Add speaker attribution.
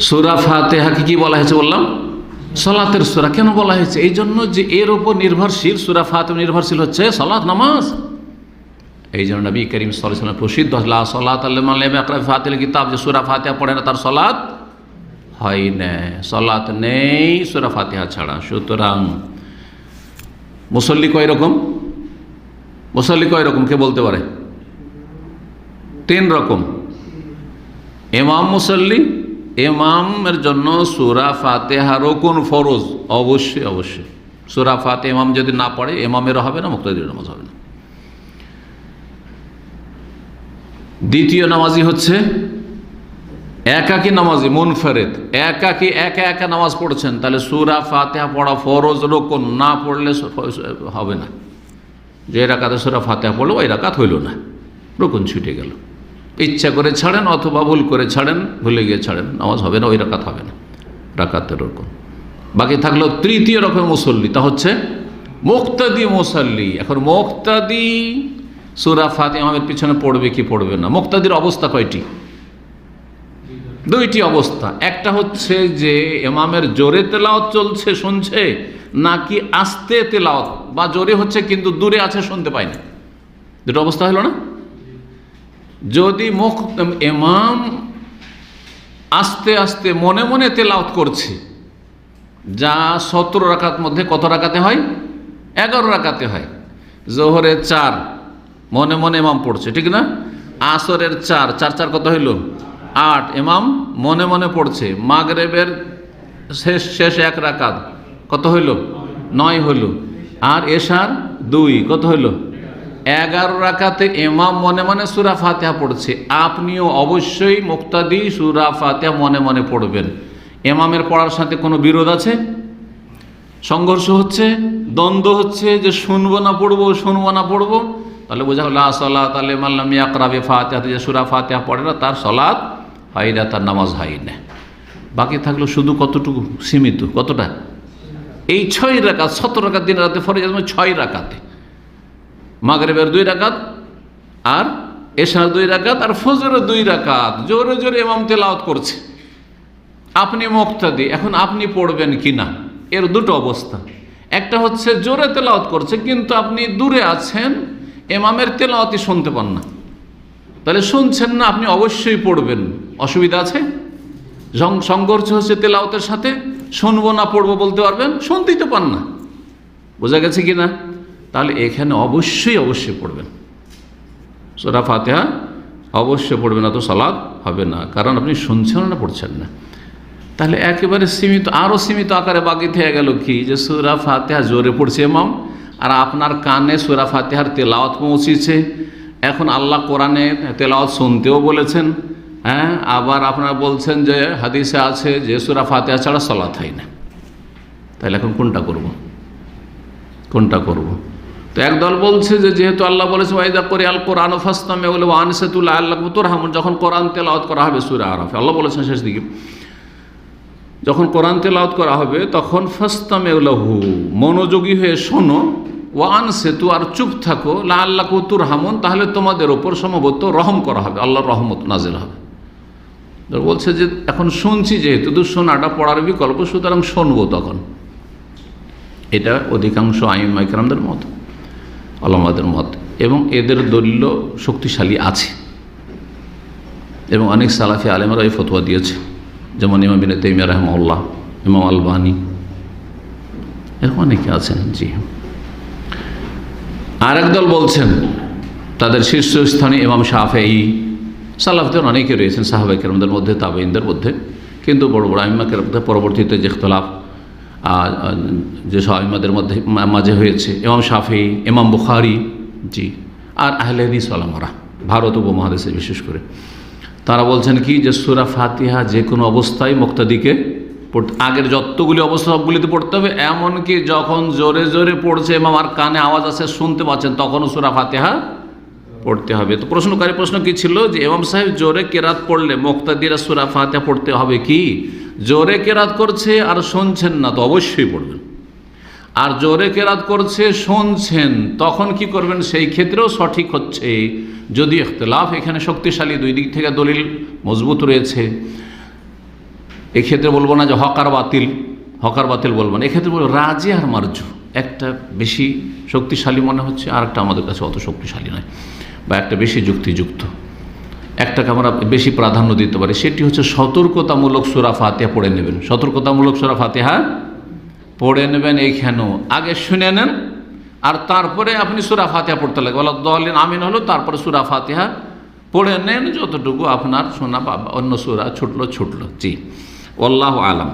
Speaker 1: সুরা ফাতেহাকে কি বলা হয়েছে বললাম? সলাতের সুরা। কেন বলা হয়েছে? এই জন্য যে এর ওপর নির্ভরশীল, সুরা ফাতে নির্ভরশীল হচ্ছে সলাৎ নামাজ। এই জন্য নবী করিম সাল্লাম প্রসিদ্ধ সলাত কিতাব যে সুরা ফাতেহা পড়ে না, তার সলাৎ হয় না। সলাৎ নেই সুরা ফাতেহা ছাড়া। সুতরাং মুসল্লি কয় রকম? মুসল্লি কয় রকম? কে বলতে পারে? তিন রকম। এমাম মুসল্লি এমামের জন্য সুরা ফাতেহা রকুন ফরজ? অবশ্যই অবশ্যই। সুরা ফাতে এমাম যদি না পড়ে এমামেরও হবে না মুক্তাদির নামাজ হবে না। দ্বিতীয় নামাজি হচ্ছে একাকি নামাজি, মুনফেরেদ। একাকি, একা একা নামাজ পড়ছেন, তাহলে সুরা ফাতেহা পড়া ফরজ রকম না পড়লে হবে না। যে রাকাতে সুরা ফাতেহা পড়ল, ওই রাকাত হইল না। রকম ছুটে গেল। ইচ্ছা করে ছাড়েন অথবা ভুল করে ছাড়েন, ভুলে গিয়ে ছাড়েন, নামাজ হবে না, ওই রাকাত হবে না। রাকাতের রকম বাকি থাকল তৃতীয় রকম মুসল্লি, তা হচ্ছে মুক্তাদি মুসল্লি। এখন মুক্তাদি সুরা ফাতে আমাদের পিছনে পড়বে কি পড়বে না? মুক্তাদির অবস্থা কয়টি? দুইটি অবস্থা। একটা হচ্ছে যে এমামের জোরে তেলাওয়াত চলছে, শুনছে, নাকি আস্তে তেলাওয়াত, বা জোরে হচ্ছে কিন্তু দূরে আছে, শুনতে পায় না। দুটো অবস্থা হলো না? যদি মুখ এমাম আস্তে আস্তে মনে মনে তেলাওয়াত করছে, যা সতেরো রাকাত মধ্যে কত রাকাতে হয়? এগারো রাকাতে হয়। জোহরের চার, মনে মনে এমাম পড়ছে, ঠিক না? আসরের চার চার চার কত হইল? আট। এমাম মনে মনে পড়ছে, মাগরেবের শেষ শেষ এক রাকাত কত হইল? নয় হইল। আর এশার দুই, কত হইল? এগারো রাকাতে এমাম মনে মনে সুরা ফাতেহা পড়ছে। আপনিও অবশ্যই মুক্তাদি সুরা ফাতেহা মনে মনে পড়বেন। এমামের পড়ার সাথে কোনো বিরোধ আছে? সংঘর্ষ হচ্ছে? দ্বন্দ্ব হচ্ছে যে শুনব না পড়ব, শুনব না পড়ব? তাহলে বোঝা হলো সলাৎ আলে মাল্লাম ইয়াকরাবে ফাতেহাতে যে সুরা ফাতেহা পড়ে না, তার সলাৎ হয় না, তার নামাজ হয় না। বাকি থাকল শুধু কতটুকু? সীমিত। কতটা? এই ছয় রাকাত, সতেরো রাকাত দিন রাতে ফরে যাবে ছয় রাকাতে। মাগরেবের দুই রাকাত আর এশার দুই রাকাত আর ফজরের দুই রাকাত। জোরে জোরে এমাম তেলাওয়াত করছে। আপনি মুক্তাদি, এখন আপনি পড়বেন কি না এর দুটো অবস্থা। একটা হচ্ছে জোরে তেলাওয়াত করছে, কিন্তু আপনি দূরে আছেন এমামের তেলাওয়াতি শুনতে পান না। তাহলে শুনছেন না, আপনি অবশ্যই পড়বেন। অসুবিধা আছে? সংঘর্ষ হচ্ছে তেলাওতের সাথে। শুনব না, পড়ব বলতে পারবেন? শুনতেই তো পান না। বোঝা গেছে কি না তাহলে এখানে অবশ্যই অবশ্যই পড়বেন। সোরা ফাতেহা অবশ্যই পড়বে না তো সালাদ হবে না। কারণ আপনি শুনছেন না, পড়ছেন না। তাহলে একেবারে সীমিত আরও সীমিত আকারে বাকি থেকে গেল কি? যে সুরা ফাতেহা জোরে পড়ছে এমাম আর আপনার কানে সুরা ফাতেহার তেলাওয়াত পৌঁছেছে। এখন আল্লাহ কোরআনে তেলাওয়াত শুনতেও বলেছেন। হ্যাঁ আবার আপনারা বলছেন যে হাদিসে আছে যে সুরা ফাতেহা ছাড়া সলাৎ হয় না। তাহলে এখন কোনটা করব? কোনটা করব? তো একদল বলছে যে যেহেতু আল্লাহ বলেছে, ওয়াইদা করে আল কোরআন ফাস্তামে বলে আনসেতুল্লাহ আল্লাহ তোর হামুন যখন কোরআন তেলাওয়াত করা হবে সুরা আরফে, আল্লাহ বলেছেন শেষ দিকে, যখন কোরআন তেলাওত করা হবে, তখন ফাস্তামেউলাহু মনোযোগী হয়ে শোনো ওয়ান সেতু আর চুপ থাকো লা আল্লাহ কুতুর হামুন তাহলে তোমাদের ওপর সম্ভবত রহম করা হবে, আল্লাহর রহমত নাজেল হবে। বলছে যে, এখন শুনছি যেহেতু, তো শোনাটা পড়ার বিকল্প, সুতরাং শুনব তখন। এটা অধিকাংশ আইন মাইকরামদের মত। আলমাদের মত। এবং এদের দলীল শক্তিশালী আছে। এবং অনেক সালাফি আলেমরা এই ফতোয়া দিয়েছে। যেমন ইমাম বিন তেমিয়া রহমল্লাহ ইমাম আলবানি, এরকম অনেকে আছেন, জি। আর দল বলছেন, তাদের শীর্ষস্থানে ইমাম শাফেই সালাফদের অনেকে রয়েছেন সাহাবাই কেরমদের মধ্যে তাবেইনদের মধ্যে। কিন্তু বড় বড় আইম্মা কেরমদের পরবর্তীতে যে ইখতলাফ যে সব আইম্মাদের মধ্যে, মাঝে হয়েছে। এমাম শাফি, ইমাম বুখারি, জি। আর আহলে হাদিস আলামরা ভারত উপমহাদেশে বিশেষ করে। তারা বলছেন কি যে সুরা ফাতিহা যে কোনো অবস্থায় মুক্তাদিকে পড়তে, আগের যতগুলি অবস্থা সবগুলিতে পড়তে হবে, এমনকি যখন জোরে জোরে পড়ছে এবং আমার কানে আওয়াজ আছে শুনতে পাচ্ছেন, তখনও সুরা ফাতেহা পড়তে হবে। তো প্রশ্নকারী প্রশ্ন কি ছিল? যে এমাম সাহেব জোরে কেরাত পড়লে মুক্তাদিরা সুরা ফাতেহা পড়তে হবে কি? জোরে কেরাত করছে আর শুনছেন না তো অবশ্যই পড়বেন। আর জোরে কেরাত করছে, শুনছেন, তখন কি করবেন? সেই ক্ষেত্রেও সঠিক হচ্ছে। যদি ইখতলাফ, এখানে শক্তিশালী দুই দিক থেকে দলিল মজবুত রয়েছে। এক্ষেত্রে বলব না যে হকার বাতিল হকার বাতিল বলব না। এক্ষেত্রে বলব রাজে আর মারজু। একটা বেশি শক্তিশালী মনে হচ্ছে, আর একটা আমাদের কাছে অত শক্তিশালী নয়, বা একটা বেশি যুক্তিযুক্ত। একটাকে আমরা বেশি প্রাধান্য দিতে পারি। সেটি হচ্ছে সতর্কতামূলক সুরা ফাতেহা পড়ে নেবেন। সতর্কতামূলক সুরা ফাতেহা পড়ে নেবেন এইখানেও। আগে শুনে নেন, আর তারপরে আপনি সুরা ফাতেহা পড়তে লাগবে বলা দলিন আমিন হলো তারপরে সুরা ফাতেহা পড়ে নেন, যতটুকু আপনার শোনা বা অন্য সুরা ছুটলো ছুটলো। জি। আল্লাহ আলাম।